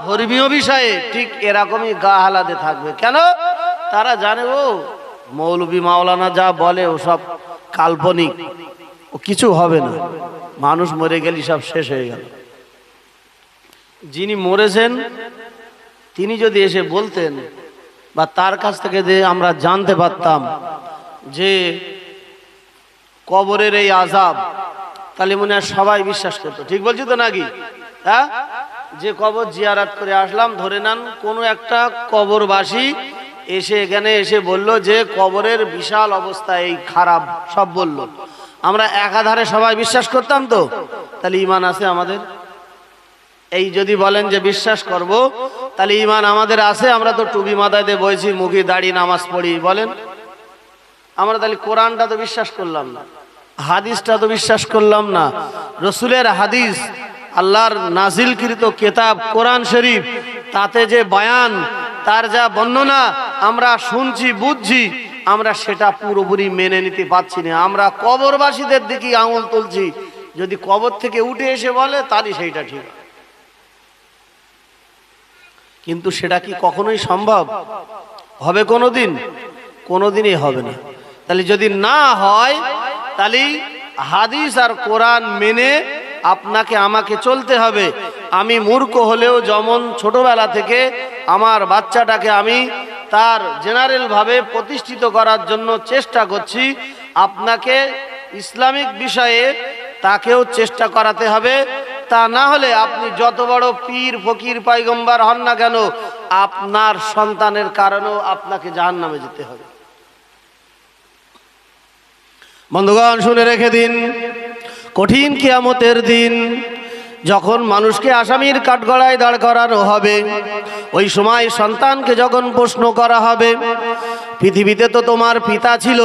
ধর্মীয় বিষয়ে ঠিক এরকমই গা হালাতে থাকবে। কেন? তারা জানে, ও মৌলবী মাওলানা যা বলে ও সব কাল্পনিক। ও কিছু হবে না। মানুষ মরে গেলে সব শেষ হয়ে গেল। যিনি মরেছেন, তিনি যদি এসে বলতেন বা তার কাছ থেকে যে আমরা জানতে পারতাম যে কবরের এই আজাব তাহলে মনে হয় সবাই বিশ্বাস করতো। ঠিক বলছি তো নাকি? হ্যাঁ? যে কবর জিয়ারাত করে আসলাম, ধরে নেন কোনো একটা কবরবাসী এসে এখানে এসে বলল যে কবরের বিশাল অবস্থা এই খারাপ, সব বলল। আমরা একাধারে সবাই বিশ্বাস করতাম তো? তাহলে ইমান আছে আমাদের? এই যদি বলেন যে বিশ্বাস করব, তাহলে ইমান আমাদের আছে, আমরা তো টুবি মাথায় দিয়ে বইছি, মুখে দাড়ি, নামাজ পড়ি, বলেন। আমরা তাহলে কোরআনটা তো বিশ্বাস করলাম না, হাদিসটা তো বিশ্বাস করলাম না। রসুলের হাদিস আল্লাহর নাজিলকৃত কেতাব, কোরআন শরীফ, তাতে যে বয়ান, তার যা বর্ণনা, আমরা শুনছি, বুঝছি, আমরা সেটা পুরোপুরি মেনে নিতে পারছি না। আমরা কবরবাসীদের দিকে আঙুল তুলছি। যদি কবর থেকে উঠে এসে বলে তাহলে সেইটা ঠিক। কিন্তু সেটা কি কখনোই সম্ভব? হবে কোনো দিন কোনো দিনই হবে না। তাহলে যদি না হয় তাহলে হাদিস আর কোরআন মেনে আপনাকে, আমাকে চলতে হবে। আমি মূর্খ হলেও যেমন ছোটবেলা থেকে আমার বাচ্চাটাকে আমি তার জেনারেলভাবে প্রতিষ্ঠিত করার জন্য চেষ্টা করছি। আপনাকে ইসলামিক বিষয়ে তাকেও চেষ্টা করাতে হবে। তা না হলে আপনি যত বড় পীর, ফকির, পাইগম্বার হন না কেন, আপনার সন্তানের কারণেও আপনাকে জাহান নামে যেতে হবে। বন্ধুগণ, শুনে রেখে দিন কঠিন কিয়ামতের দিন, যখন মানুষকে আসামির কাঠগড়ায় দাঁড় করানো হবে, ওই সময় সন্তানকে যখন প্রশ্ন করা হবে, পৃথিবীতে তো তোমার পিতা ছিল,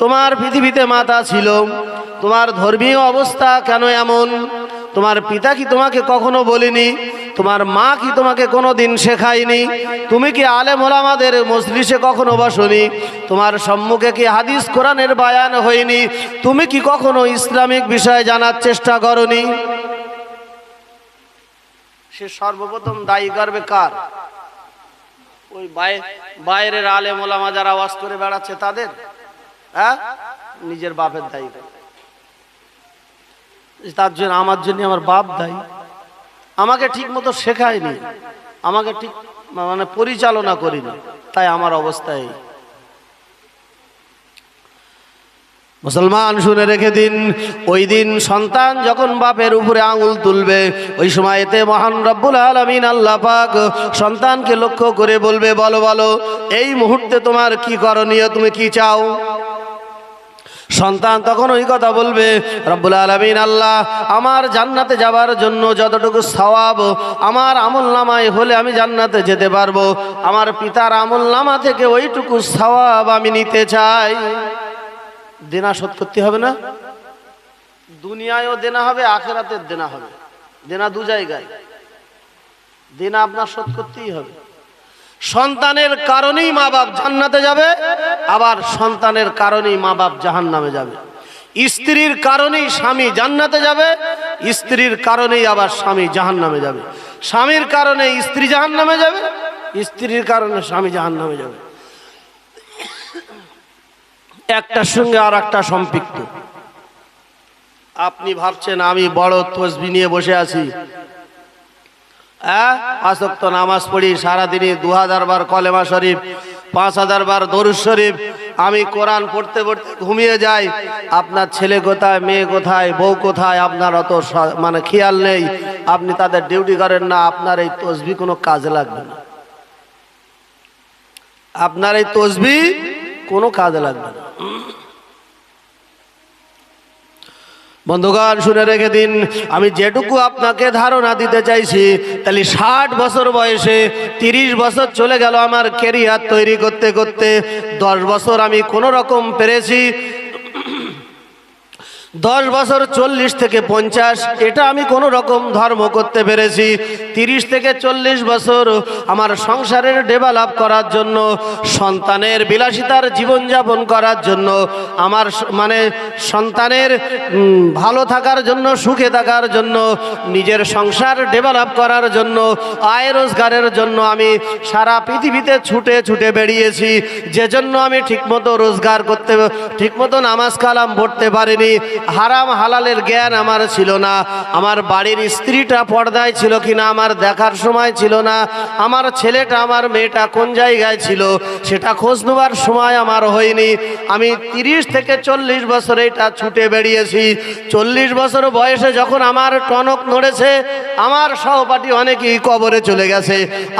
তোমার পৃথিবীতে মাতা ছিল, তোমার ধর্মীয় অবস্থা কেন এমন, তোমার পিতা কি তোমাকে কখনো বলেনি? তোমার মা কি তোমাকে কোনো দিন শেখায়নি? তুমি কি আলেম ওলামাদের মজলিসে কখনো বসনি? তোমার সম্মুখে কি হাদিস কোরআনের বায়ান হয়নি? তুমি কি কখনো ইসলামিক বিষয় জানার চেষ্টা করনি? সে সর্বপ্রথম দায়ী করবে কার? ওই বাই- বাইরের আলেম ওলামা যারা আওয়াজ করে বেড়াচ্ছে তাদের? হ্যাঁ? নিজের বাপের দায়ী। তার জন্য, আমার জন্য আমার বাপ দায়ী। আমাকে ঠিক মতো শেখায়নি। আমাকে ঠিক মানে পরিচালনা করিনি। তাই আমার অবস্থায় মুসলমান শুনে রেখে দিন, ওই দিন সন্তান যখন বাপের উপরে আঙুল তুলবে, ওই সময় এতে মহান রব্বুল আলমিন আল্লাহ পাক সন্তানকে লক্ষ্য করে বলবে, বলো বলো, এই মুহূর্তে তোমার কি করণীয়, তুমি কি চাও? সন্তান তখন ওই কথা বলবে, রব্বুল আলমিন আল্লাহ, আমার জান্নাতে যাবার জন্য যতটুকু সওয়াব, আমার আমল নামায় হলে আমি জান্নাতে যেতে পারব। আমার পিতার আমল নামা থেকে ওইটুকু সওয়াব আমি নিতে চাই। দেনা শোধ করতে হবে না? দুনিয়ায়ও দেনা হবে, আখেরাতের দেনা হবে। দেনা দু জায়গায়। দেনা আপনার শোধ করতেই হবে। সন্তানের কারণেই মা বাপ জান্নাতে যাবে। আবার সন্তানের কারণেই মা বাপ জাহান নামে যাবে। স্ত্রীর কারণেই স্বামী জান্নাতে যাবে, স্ত্রীর কারণেই আবার স্বামী জাহান নামে যাবে। স্বামীর কারণে স্ত্রী জাহান নামে যাবে, স্ত্রীর কারণে স্বামী জাহান নামে যাবে। একটার সঙ্গে আর একটা সম্পৃক্ত। আপনি ভাবছেন আমি বড় তসবি নিয়ে বসে আছি। হ্যাঁ আসক্ত নামাজ পড়ি, সারাদিনই দু হাজার বার কলেমা শরীফ পাঁচ হাজার বার দরুদ শরীফ, আমি কোরআন পড়তে পড়তে ঘুমিয়ে যাই। আপনার ছেলে কোথায়, মেয়ে কোথায়, বউ কোথায়, আপনার অত মানে খেয়াল নেই। আপনি তাদের ডিউটি করেন না, আপনার এই তসবি কোনো কাজে লাগবে না। আপনার এই তসবি কোনো কাজে লাগবে না। বন্ধুগণ, শুনে রেখে দিন, আমি যেটুকু আপনাকে ধারণা দিতে চাইছি, তাহলে ষাট বছর বয়সে তিরিশ বছর চলে গেল আমার কেরিয়ার তৈরি করতে করতে, দশ বছর আমি কোনো রকম পেরেছি দশ বছর চল্লিশ থেকে পঞ্চাশ, এটা আমি কোনো রকম ধর্ম করতে পেরেছি। তিরিশ থেকে চল্লিশ বছর আমার সংসারের ডেভেলপ করার জন্য, সন্তানের বিলাসিতার জীবনযাপন করার জন্য, আমার মানে সন্তানের ভালো থাকার জন্য, সুখে থাকার জন্য, নিজের সংসার ডেভেলপ করার জন্য, আয় রোজগারের জন্য আমি সারা পৃথিবীতে ছুটে ছুটে বেরিয়েছি। যে জন্য আমি ঠিকমতো রোজগার করতে, ঠিকমতো নামাজ কালাম পড়তে পারিনি। হারাম হালালের জ্ঞান আমার ছিল না। আমার বাড়ির স্ত্রীটা পর্দায় ছিল কিনা, আমার দেখার সময় ছিল না। আমার ছেলেটা, আমার মেয়েটা কোন জায়গায় ছিল, সেটা খোঁজ নেবার সময় আমার হয়নি। আমি তিরিশ থেকে চল্লিশ বছর এটা ছুটে বেরিয়েছি চল্লিশ বছর বয়সে যখন আমার টনক নড়েছে, আমার সহপাঠী অনেকেই কবরে চলে গেছে।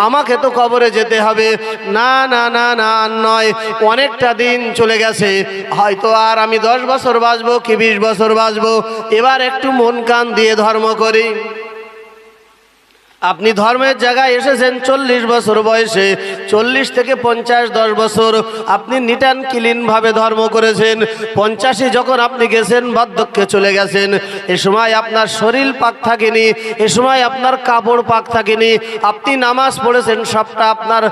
আমাকে তো কবরে যেতে হবে। না না না না নয়, অনেকটা দিন চলে গেছে। হয়তো আর আমি দশ বছর বাঁচবো কি বিশ বছর বাঁচবো। এবার একটু মন কান দিয়ে ধর্ম করি। আপনি ধর্মের জায়গায় এসেছেন চল্লিশ বছর বয়সে, চল্লিশ থেকে পঞ্চাশ, দশ বছর। আপনি নিটান ক্লিনভাবে ধর্ম করেছেন। পঞ্চাশে যখন আপনি গেছেন, বার্ধক্যে চলে গেছেন। এ সময় আপনার শরীর পাক থাকেনি, এ সময় আপনার কাপড় পাক থাকেনি। আপনি নামাজ পড়েছেন, সবটা আপনার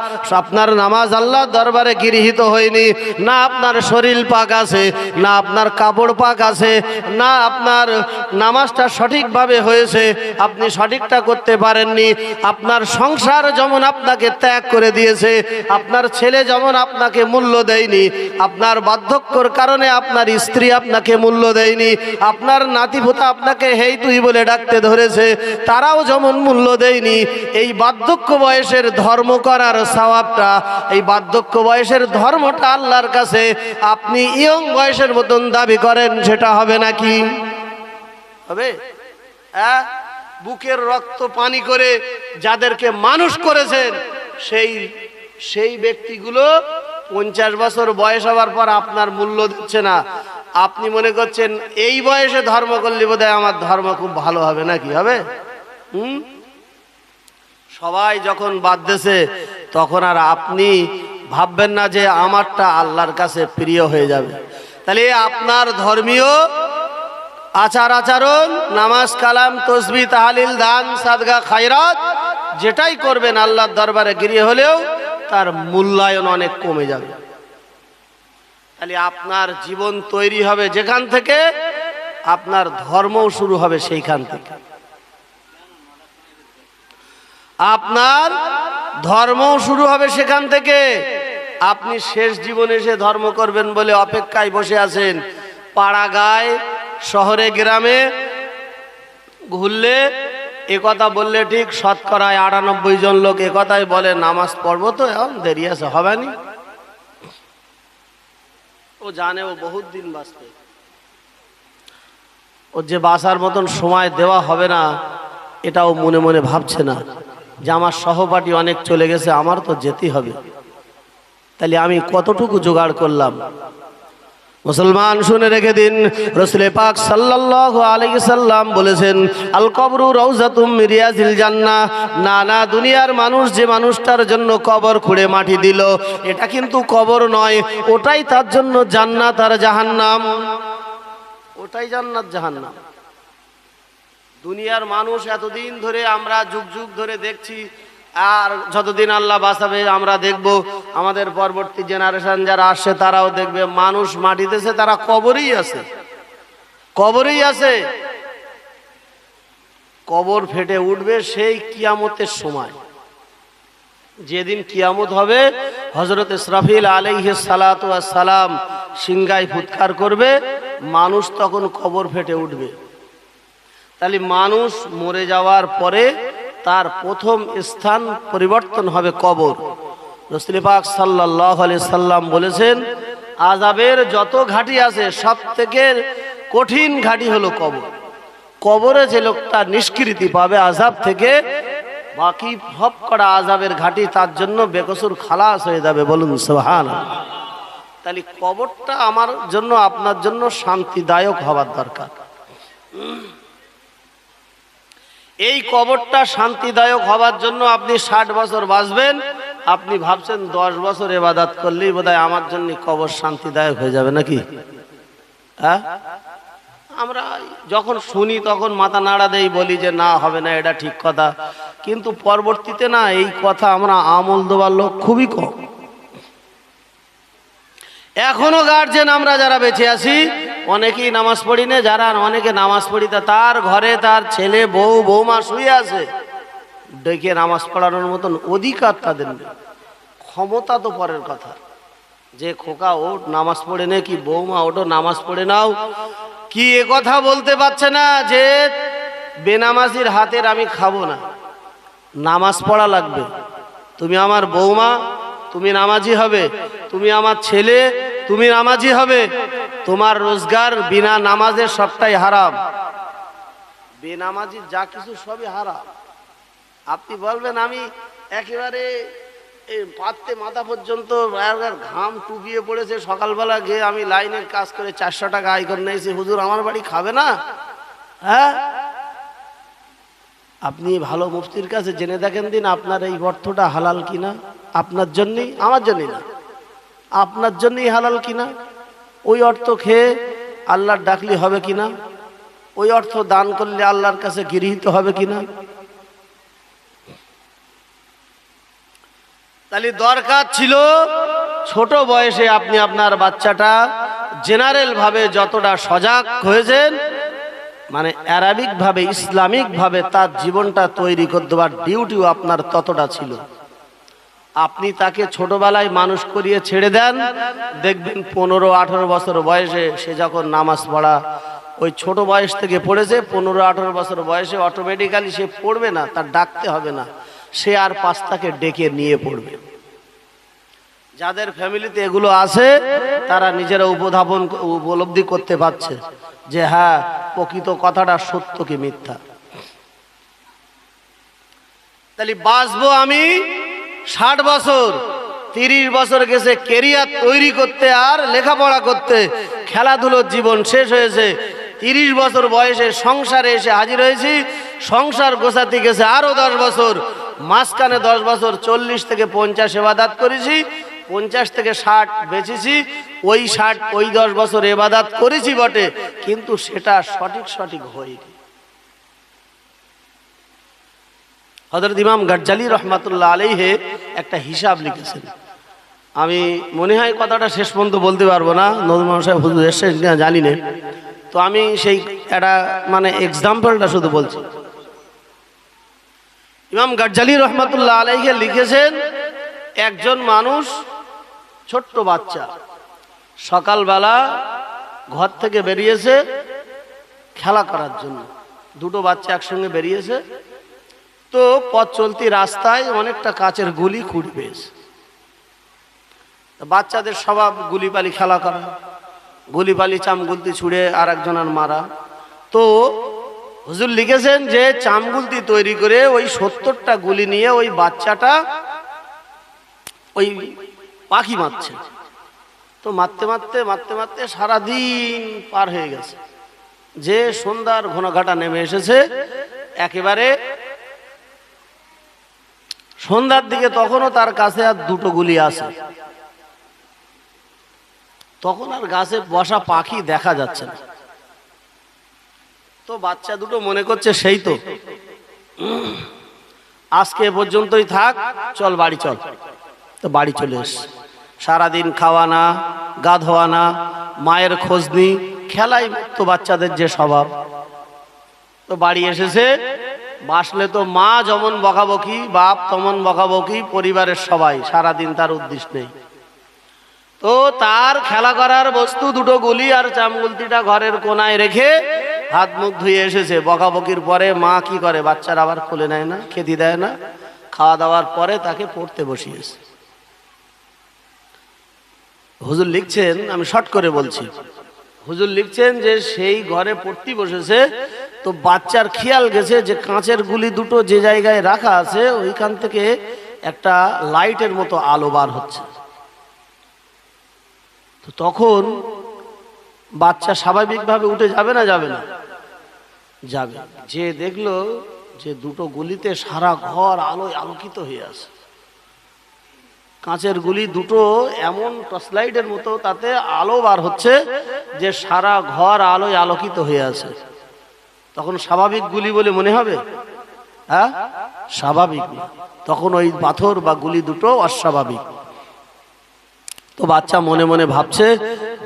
আপনার নামাজ আল্লাহ দরবারে গৃহীত হয়নি। না আপনার শরীর পাক আছে, না আপনার কাপড় পাক আছে, না আপনার নামাজটা সঠিকভাবে হয়েছে। আপনি সঠিকটা করতে পারেননি আপনার সংসার যেমন আপনাকে ত্যাগ করে দিয়েছে, আপনার ছেলে যেমন আপনাকে মূল্য দেয়নি, আপনার বার্ধক্যর কারণে আপনার স্ত্রী আপনাকে মূল্য দেয়নি, আপনার নাতিভোতা আপনাকে হেই তুই বলে ডাকতে ধরেছে, তারাও যেমন মূল্য দেয়নি, এই বার্ধক্য বয়সের ধর্ম করার স্বভাবটা, এই বার্ধক্য বয়সের ধর্মটা আল্লাহর কাছে, আপনি ইয়ং বয়সের মতন দাবি করেন, সেটা হবে নাকি? হবে? হ্যাঁ? বুকের রক্ত পানি করে যাদেরকে মানুষ করেছেন, সেই সেই ব্যক্তিগুলো পঞ্চাশ বছর বয়স হওয়ার পর আপনার মূল্য দিচ্ছে না। আপনি মনে করছেন, এই বয়সে ধর্ম করলে বোধ আমার ধর্ম খুব ভালো হবে নাকি? হবে? হুম? সবাই যখন বাদ দেছে তখন আর আপনি ভাববেন না যে আমারটা আল্লাহর কাছে প্রিয় হয়ে যাবে। তাহলে আপনার ধর্মীয় আচার আচরণ, নামাজ কালাম, তসবি, তাহালিল, দান, সাদগা, খায়রাত, যেটাই করবেন আল্লাহর দরবারে গিয়ে হলেও তার মূল্যায়ন অনেক কমে যাবে। তাহলে আপনার জীবন তৈরি হবে যেখান থেকে, আপনার ধর্মও শুরু হবে সেইখান থেকে। আপনার ধর্মও শুরু হবে সেখান থেকে। আপনি শেষ জীবনে এসে ধর্ম করবেন বলে অপেক্ষায় বসে আছেন। পাড়া গায়ে শহরে, গ্রামে ঘুরলে এ কথা বললে ঠিক শতকরায় আটানব্বই জন লোক এ কথাই বলে, নামাজ পড়ব তো এখন, দেরি আছে, হবে নি? ও জানে ও বহুত দিন বাঁচবে। ও যে বাঁচার মতন সময় দেওয়া হবে না এটাও মনে মনে ভাবছে না যে আমার সহপাঠী অনেক চলে গেছে, আমার তো যেতেই হবে। তাহলে আমি কতটুকু জোগাড় করলাম? মুসলমান শুনে রেখে দিন। রসুলে পাক সাল্লাল্লাহু আলাইহি সাল্লাম বলেছেন, আল কবরু রওজাতুম মিরিয়াজিল জান্নাহ। না না দুনিয়ার মানুষ যে মানুষটার জন্য কবর খুঁড়ে মাটি দিল, এটা কিন্তু কবর নয়, ওটাই তার জন্য জান্নাত আর জাহান্নাম। ওটাই জান্নাত, জাহান্নাম। দুনিয়ার মানুষ এতদিন ধরে আমরা যুগ যুগ ধরে দেখছি আর যতদিন আল্লাহ বাঁচাবে, আমরা দেখব আমাদের পরবর্তী জেনারেশন যারা আসছে, তারাও দেখবে মানুষ মাটিতেছে তারা কবরেই আছে। কবরেই আছে। কবর ফেটে উঠবে সেই কিয়ামতের সময়। যেদিন কিয়ামত হবে হজরত ইসরাফিল আলাইহ সালাম সিংগায় ফুৎকার করবে, মানুষ তখন কবর ফেটে উঠবে। তাহলে মানুষ মরে যাওয়ার পরে তার প্রথম স্থান পরিবর্তন হবে কবর। রসুল সাল্লাহ আলি সাল্লাম বলেছেন আজাবের যত ঘাটি আছে সব থেকে কঠিন ঘাটি হলো কবর। কবরে যে লোকটা নিষ্কৃতি পাবে আজাব থেকে, বাকি সব করা আজাবের ঘাটি তার জন্য বেকসুর খালাস হয়ে যাবে বলুন সোহান তাহলে কবরটা আমার জন্য, আপনার জন্য শান্তিদায়ক হওয়ার দরকার। এই কবরটা শান্তিদায়ক হওয়ার জন্য আপনি ষাট বছর বাঁচবেন। আপনি ভাবছেন দশ বছর এবাদাত করলেই বোধহয় আমার জন্য কবর শান্তিদায়ক হয়ে যাবে নাকি? হ্যাঁ? আমরা যখন শুনি তখন মাথা নাড়া দেই, বলি যে না, হবে না, এটা ঠিক কথা। কিন্তু পরবর্তীতে না, এই কথা আমরা আমল দেওয়ার লোক খুবই কম। এখনও গার্জেন আমরা যারা বেঁচে আছি অনেকেই নামাজ পড়ি না, যারা অনেকে নামাজ পড়ি, তা তার ঘরে তার ছেলে, বউ, বৌমা শুয়ে আছে। ডেকে নামাজ পড়ানোর মতন অধিকার তাদের নেই। ক্ষমতা তো পরের কথা। যে খোকা ওট নামাজ পড়ে নে কি, বৌমা ওটো নামাজ পড়ে নাও। কি এ কথা বলতে পারছে না যে বেনামাজির হাতের আমি খাব না। নামাজ পড়া লাগবে। তুমি আমার বৌমা, তুমি নামাজি হবে। তুমি আমার ছেলে তুমি নামাজি হবে। তোমার রোজগার বিনা নামাজের সবটাই হারাম। বেনামাজির যা কিছু সবই হারাম। আপনি বলবেন, আমি একেবারে পাততে মাথা পর্যন্ত ঘাম টুকিয়ে পড়েছে। সকালবেলা গিয়ে আমি লাইনের কাজ করে চারশো টাকা আয় করে নিয়েছি। হুজুর, আমার বাড়ি খাবে না? হ্যাঁ? আপনি ভালো মুফতির কাছে জেনে দেখেন দিন আপনার এই অর্থটা হালাল কিনা? আপনার জন্যই, আমার জন্যই না। আপনার জন্যই হালাল কিনা? ওই অর্থ খেয়ে আল্লাহর ডাকলি হবে কিনা? ওই অর্থ দান করলে আল্লাহর কাছে গৃহীত হবে কিনা? তাহলে দরকার ছিল ছোট বয়সে আপনি আপনার বাচ্চাটা জেনারেল ভাবে যতটা সজাগ হয়েছেন মানে অ্যারাবিক ভাবে ইসলামিক ভাবে তার জীবনটা তৈরি করে দেওয়ার ডিউটিও আপনার ততটা ছিল। আপনি তাকে ছোটবেলায় মানুষ করিয়ে ছেড়ে দেন, দেখবেন পনেরো, আঠারো বছর বয়সে সে যখন নামাজ পড়া ওই ছোট বয়স থেকে পড়েছে, পনেরো, আঠারো বছর বয়সে অটোমেটিক্যালি সে পড়বে না, তার ডাকতে হবে না। সে আর পাস্তাকে ডেকে নিয়ে পড়বে। যাদের ফ্যামিলিতে এগুলো আছে, তারা নিজেরা উপধাবন, উপলব্ধি করতে পারছে যে হ্যাঁ প্রকৃত কথাটা সত্য কি মিথ্যা। তাহলে বাঁচবো আমি ষাট বছর, তিরিশ বছর গেছে কেরিয়ার তৈরি করতে আর লেখাপড়া করতে। খেলাধুলোর জীবন শেষ হয়েছে। তিরিশ বছর বয়সে সংসারে এসে হাজির হয়েছি। সংসার গোছাতে গেছে আরও দশ বছর। মাঝখানে দশ বছর চল্লিশ থেকে পঞ্চাশ এবাদাত করেছি। পঞ্চাশ থেকে ষাট বেঁচেছি। ওই ষাট, ওই দশ বছর এবাদাত করেছি বটে। কিন্তু সেটা সঠিক সঠিক হয়নি। হজরত ইমাম গজ্জালি রহমাতুল্লাহ আলাইহে একটা হিসাব লিখেছেন। আমি মনে হয় কথাটা শেষ পর্যন্ত বলতে পারব না, নজরুল সাহেব হুজুর জানি না। তো আমি সেই একটা মানে এক্সাম্পলটা শুধু বলছি। ইমাম গজ্জালি রহমাতুল্লাহ আলাইহে লিখেছেন, একজন মানুষ ছোট্ট বাচ্চা, সকালবেলা ঘর থেকে বেরিয়েছে খেলা করার জন্য। দুটো বাচ্চা একসঙ্গে বেরিয়েছে তো পথ চলতি রাস্তায় অনেকটা কাচের গুলি খুঁড়ি পেয়েছে বাচ্চাদের স্বভাব, গুলিপালি খেলা করা। গুলিপালি চামগুলতি ছুঁড়ে আর একজনের মারা। তো হুজুর লিখেছেন যে চামগুলতি তৈরি করে ওই সত্তরটা গুলি নিয়ে ওই বাচ্চাটা ওই পাখি মারছে। তো মারতে মারতে মারতে মারতে সারাদিন পার হয়ে গেছে। যে সন্ধ্যার ঘনঘাটা নেমে এসেছে, একেবারে সন্ধ্যার দিকে তখনও তার কাছে আর দুটো গুলি আছে। তখন আর গাছে বসা পাখি দেখা যাচ্ছে না। তো বাচ্চা দুটো মনে করছে, সেই তো। আজকে পর্যন্তই থাক, চল বাড়ি চল। তো বাড়ি চলে এস। সারাদিন খাওয়া না গা ধোয়া না মায়ের খোঁজ নি খেলাই তো বাচ্চাদের যে স্বভাব। তো বাড়ি এসেছে বাসলে তো মা যেমন বকাবকি, বাপ তেমন বকাবকি, পরিবারের সবাই, সারাদিন তার উদ্দেশ্য নেই। তো তার খেলা করার বস্তু দুটো গুলি আর চামগুলতিটা ঘরের কোনায় রেখে হাত মুখ ধুয়ে এসেছে। বকাবকির পরে মা কি করে? বাচ্চার আবার খুলে নেয় না, খেতে দেয় না। খাওয়া দাওয়ার পরে তাকে পড়তে বসিয়েছে। হুজুর লিখছেন, আমি শর্ট করে বলছি। হুজুর লিখছেন যে সেই ঘরে পড়তে বসেছে, তো বাচ্চার খেয়াল গেছে যে কাঁচের গুলি দুটো যে জায়গায় রাখা আছে, ওইখান থেকে একটা লাইটের মতো আলো বার হচ্ছে। তো তখন বাচ্চা স্বাভাবিকভাবে উঠে যাবে না যাবে না? যাবে। যে দেখল যে দুটো গুলিতে সারা ঘর আলোয় আলোকিত হয়ে আছে। কাঁচের গুলি দুটো এমন টর্চলাইটের মতো তাতে আলো বার হচ্ছে যে সারা ঘর আলোয় আলোকিত হয়ে আছে। তখন স্বাভাবিক গুলি বলে মনে হবে? হ্যাঁ? স্বাভাবিক। তখন ওই পাথর বা গুলি দুটো অস্বাভাবিক। তো বাচ্চা মনে মনে ভাবছে,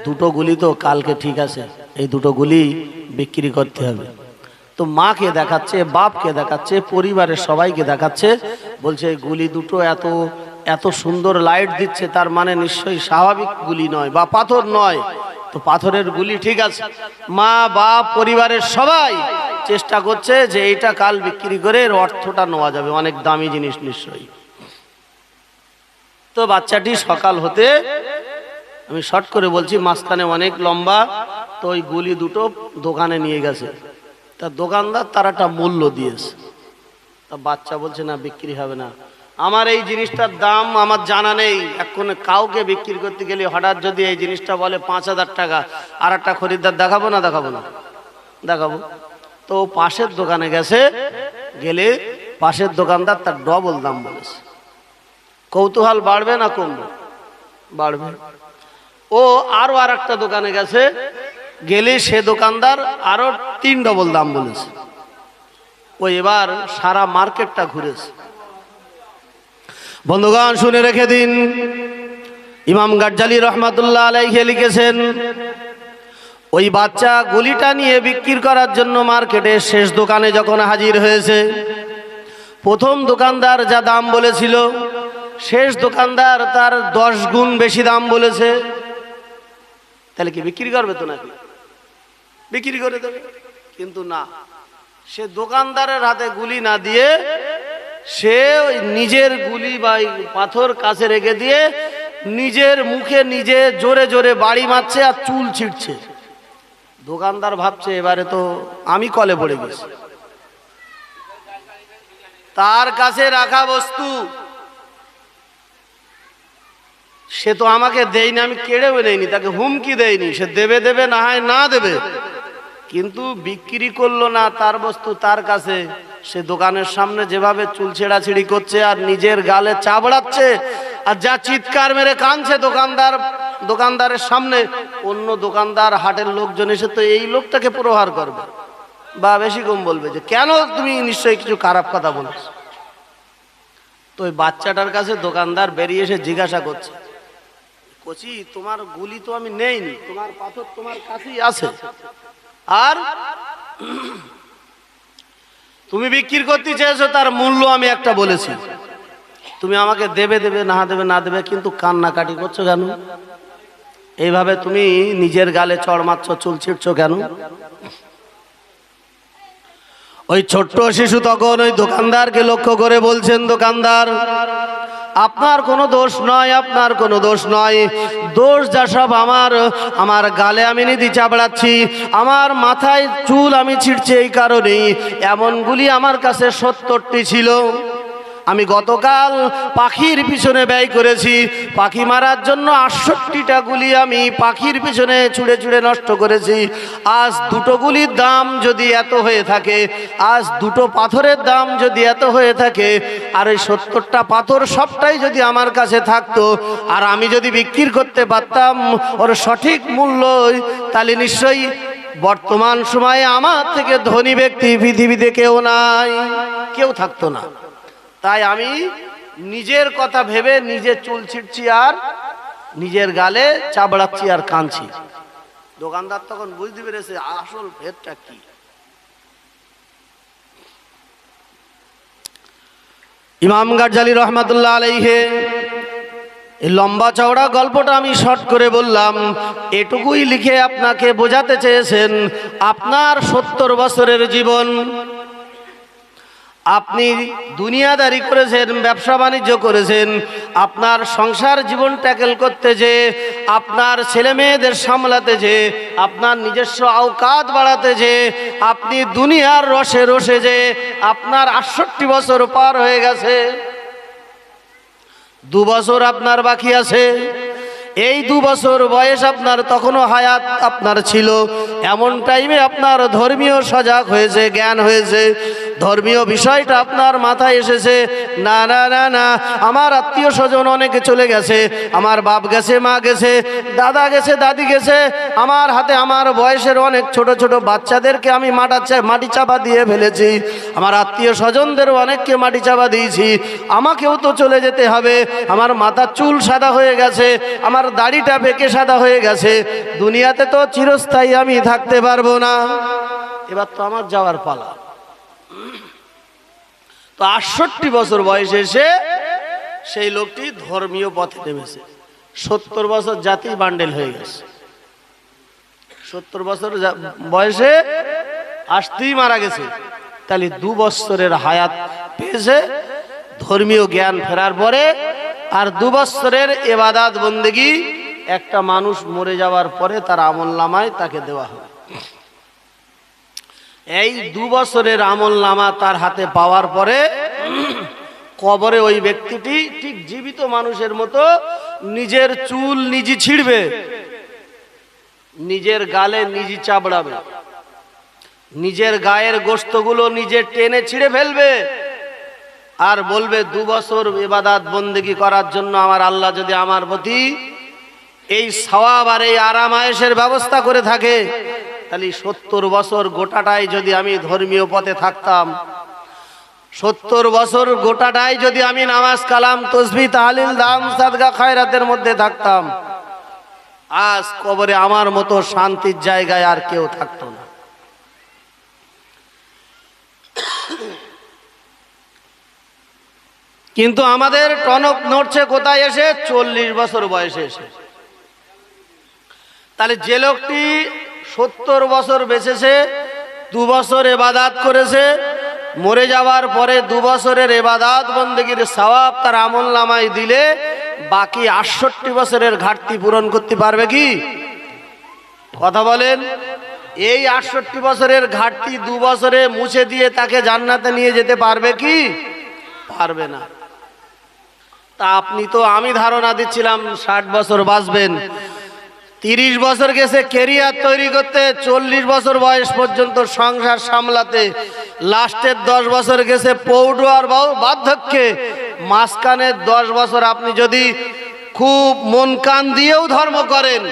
দুটো গুলি তো কালকে ঠিক আছে, এই দুটো গুলি বিক্রি করতে হবে। তো মাকে দেখাচ্ছে, বাপকে দেখাচ্ছে, পরিবারের সবাইকে দেখাচ্ছে, বলছে গুলি দুটো এত এত সুন্দর লাইট দিচ্ছে, তার মানে নিশ্চয়ই স্বাভাবিক গুলি নয় বা পাথর নয়। তো পাথরের গুলি ঠিক আছে। মা, বাপ, পরিবারের সবাই চেষ্টা করছে যে এইটা কাল বিক্রি করে এর অর্থটা নেওয়া যাবে, অনেক দামি জিনিস নিশ্চয়ই। তো বাচ্চাটি সকাল হতে, আমি শর্ট করে বলছি, মাঝখানে অনেক লম্বা, তো ওই গুলি দুটো দোকানে নিয়ে গেছে। তা দোকানদার তার একটা মূল্য দিয়েছে। তা বাচ্চা বলছে, না, বিক্রি হবে না। আমার এই জিনিসটার দাম আমার জানা নেই। এখন কাউকে বিক্রি করতে গেলে হঠাৎ যদি এই জিনিসটা বলে পাঁচ হাজার টাকা আর একটা খরিদ্দার দেখাবো না দেখাবো না? দেখাবো। তো পাশের দোকানে গেছে, গেলে পাশের দোকানদার তার ডবল দাম বলেছে। কৌতূহল বাড়বে না কমবে? বাড়বে। ও আরও আর একটা দোকানে গেছে, গেলে সে দোকানদার আরও তিন ডবল দাম বলেছে। ও এবার সারা মার্কেটটা ঘুরেছে। বন্ধুগণ, শুনে রেখে দিন। ইমাম গাজ্জালি রহমাতুল্লাহ আলাইহে লিখেছেন, ওই বাচ্চা গুলিটা নিয়ে বিক্রি করার জন্য মার্কেটে শেষ দোকানে যখন হাজির হয়েছে, প্রথম দোকানদার যা দাম বলেছিল, শেষ দোকানদার তার দশ গুণ বেশি দাম বলেছে। তাহলে কি বিক্রি করবে তো নাকি? বিক্রি করে দেবে? কিন্তু না, সে দোকানদারের হাতে গুলি না দিয়ে সে নিজের গুলি বা পাথর কাছে রেখে দিয়ে নিজের মুখে নিজে জোরে জোরে বাড়ি মারছে আর চুল ছিটছে দোকানদার ভাবছে, এবারে তো আমি কলে পড়ে গেছি। তার কাছে রাখা বস্তু। সে তো আমাকে দেয়নি, আমি কেড়েও নেইনি, তাকে হুমকি দেয়নি। সে দেবে দেবে, না হয় না দেবে। কিন্তু বিক্রি করল না, তার বস্তু তার কাছে। সে দোকানের সামনে যেভাবে চুল ছেঁড়াছিড়ি করছে আর নিজের গালে চাবড়াচ্ছে আর যা চিৎকার মেরে কানছে দোকানদার, দোকানদারের সামনে, অন্য দোকানদার হাটের লোকজন এসে তো এই লোকটাকে প্রহার করবে। বা বেশি কম বলবে যে, কেন তুমি নিশ্চয়ই কিছু খারাপ কথা বলছ? তো ওই বাচ্চাটার কাছে দোকানদার বেরিয়ে এসে জিজ্ঞাসা করছে, কচি, তোমার গুলি তো আমি নেইনি, তোমার পাথর তোমার কাছেই আছে। আর তুমি বিক্রি করতে চেয়েছো, তার মূল্য আমি একটা বলেছি। তুমি আমাকে দেবে দেবে, না দেবে না দেবে, কিন্তু কান্নাকাটি করছ কেন? এইভাবে তুমি নিজের গালে চড় মারছ, চুল ছিটছো কেন? ওই ছোট্ট শিশু তখন ওই দোকানদারকে লক্ষ্য করে বলছেন, দোকানদার আপনার কোনো দোষ নয়, আপনার কোনো দোষ নয়। দোষ যা সব আমার আমার গালে আমি নিধি চাপড়াচ্ছি, আমার মাথায় চুল আমি ছিটছি এই কারণেই। এমনগুলি আমার কাছে সত্তরটি ছিল। আমি গতকাল পাখির পিছনে ব্যয় করেছি। পাখি মারার জন্য আটষট্টিটা গুলি আমি পাখির পিছনে ছুঁড়ে ছুঁড়ে নষ্ট করেছি। আজ দুটো গুলির দাম যদি এত হয়ে থাকে, আজ দুটো পাথরের দাম যদি এত হয়ে থাকে, আর ওই সত্তরটা পাথর সবটাই যদি আমার কাছে থাকতো, আর আমি যদি বিক্রি করতে পারতাম ওর সঠিক মূল্য তাহলে নিশ্চয়ই বর্তমান সময়ে আমার থেকে ধনী ব্যক্তি পৃথিবীতে কেউ নাই, কেউ থাকতো না। তাই আমি নিজের কথা ভেবে নিজে চুল ছিটছি আর নিজের গালে চাবড়াচ্ছি আর কাঁদছি। দোকানদার তখন বুঝতে পেরেছে আসল ভেদটা কি। ইমাম গাজ্জালি রহমাতুল্লাহ আলাইহে, এই লম্বা চওড়া গল্পটা আমি শর্ট করে বললাম, এটুকুই লিখে আপনাকে বোঝাতে চেয়েছেন, আপনার সত্তর বছরের জীবন আপনি দুনিয়াদারি করেছেন, ব্যবসা বাণিজ্য করেছেন, আপনার সংসার জীবন ট্যাকেল করতে যে, আপনার ছেলে মেয়েদের সামলাতে যে, আপনার নিজস্ব আওকাত বাড়াতে যে, আপনি দুনিয়ার রসে রসে যে, আপনার আটষট্টি বছর পার হয়ে গেছে। দু বছর আপনার বাকি আছে। এই দু বছর বয়স আপনার তখনও হায়াত আপনার ছিল। এমন টাইমে আপনার ধর্মীয় সজাগ হয়েছে, জ্ঞান হয়েছে, ধর্মীয় বিষয়টা আপনার মাথায় এসেছে, না না না না, আমার আত্মীয় স্বজন অনেকে চলে গেছে, আমার বাপ গেছে, মা গেছে, দাদা গেছে, দাদি গেছে, আমার হাতে আমার বয়সের অনেক ছোট ছোট বাচ্চাদেরকে আমি মাটা মাটি চাপা দিয়ে ফেলেছি, আমার আত্মীয় স্বজনদেরও অনেককে মাটি চাপা দিয়েছি, আমাকেও তো চলে যেতে হবে, আমার মাথা চুল সাদা হয়ে গেছে, আমার দাড়িটা বেঁকে সাদা হয়ে গেছে, দুনিয়াতে তো চিরস্থায়ী আমি থাকতে পারব না। এবার তো আমার যাওয়ার পালা। তো আটষট্টি বছর বয়সে এসে সেই লোকটি ধর্মীয় পথে নেমেছে। সত্তর বছর জাতি বান্ডেল হয়ে গেছে। সত্তর বছর বয়সে আসতেই মারা গেছে। তাহলে দু বছরের হায়াত পেয়েছে, ধর্মীয় জ্ঞান ফেরার পরে আর দু বছরের এবাদাত বন্দেগি একটা মানুষ মরে যাওয়ার পরে তার আমল নামায় তাকে দেওয়া হবে এই দু বছরের আমল নামা তার হাতে পাওয়ার পরে কবরে ওই ব্যক্তিটি ঠিক জীবিত মানুষের মতো নিজের চুল নিজে ছিঁড়বে, নিজের গালে নিজে চাবড়াবে, নিজের গায়ের গোস্তগুলো নিজে টেনে ছিঁড়ে ফেলবে আর বলবে, দু বছর ইবাদাত বন্দেগি করার জন্য আমার আল্লাহ যদি আমার প্রতি এই সওয়াব আর এই আরাম আয়েসের ব্যবস্থা করে থাকে, তাহলে সত্তর বছর গোটাটাই যদি আমি ধর্মীয় পথে থাকতাম, সত্তর বছর গোটাটাই যদি আমি নামাজ কালাম, তসবি, তাহলিল, দাম, সাদগা, খায়রাতের মধ্যে থাকতাম, আজ কবরে আমার মতো শান্তির জায়গায় আর কেউ থাকতো না। কিন্তু আমাদের টনক নড়ছে কোথায় এসে? চল্লিশ বছর বয়সে এসে। তাহলে যে লোকটি সত্তর বছর বেঁচেছে, দু বছর এবাদাত করেছে, মরে যাওয়ার পরে দু বছরের এবাদাত বন্দগির সওয়াব তার আমল নামায় দিলে বাকি আটষট্টি বছরের ঘাটতি পূরণ করতে পারবে কি? কথা বলেন, এই আটষট্টি বছরের ঘাটতি দু বছরে মুছে দিয়ে তাকে জান্নাতে নিয়ে যেতে পারবে কি? পারবে না। তা আপনি তো আমি ধারণা দিচ্ছিলাম, ষাট বছর বাঁচবেন। তিরিশ বছর গেছে কেরিয়ার তৈরি করতে, চল্লিশ বছর বয়স পর্যন্ত সংসার সামলাতে, লাস্টের দশ বছর গেছে পৌডু আর বাউ- বার্ধক্যে। মাঝখানের দশ বছর আপনি যদি খুব মন কান দিয়েও ধর্ম করেন,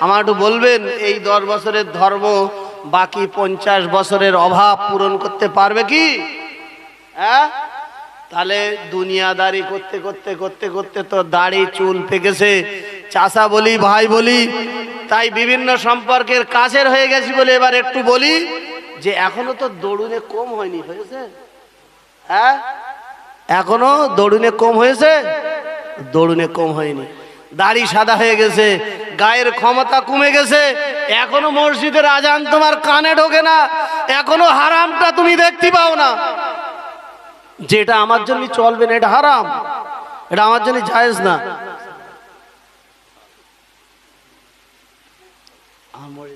আমার একটু বলবেন, এই দশ বছরের ধর্ম বাকি পঞ্চাশ বছরের অভাব পূরণ করতে পারবে কি? হ্যাঁ? তাহলে দুনিয়াদারি করতে করতে করতে করতে তো দাড়ি চুল পেকেছে। চাষা বলি, ভাই বলি, তাই বিভিন্ন সম্পর্কের কাছের হয়ে গেছি বলে এবার একটু বলি যে এখনও তো দড়ুনে কম হয়নি, হয়েছে? হ্যাঁ? এখনও দড়ুনে কম হয়েছে? দড়ুনে কম হয়নি। দাড়ি সাদা হয়ে গেছে, গায়ের ক্ষমতা কমে গেছে, এখনও মসজিদের আজান তোমার কানে ঢোকে না, এখনও হারামটা তুমি দেখতে পাও না। যেটা আমার জন্য চলবে না, এটা হারাম, এটা আমার জন্য জায়েজ না। আমার মরে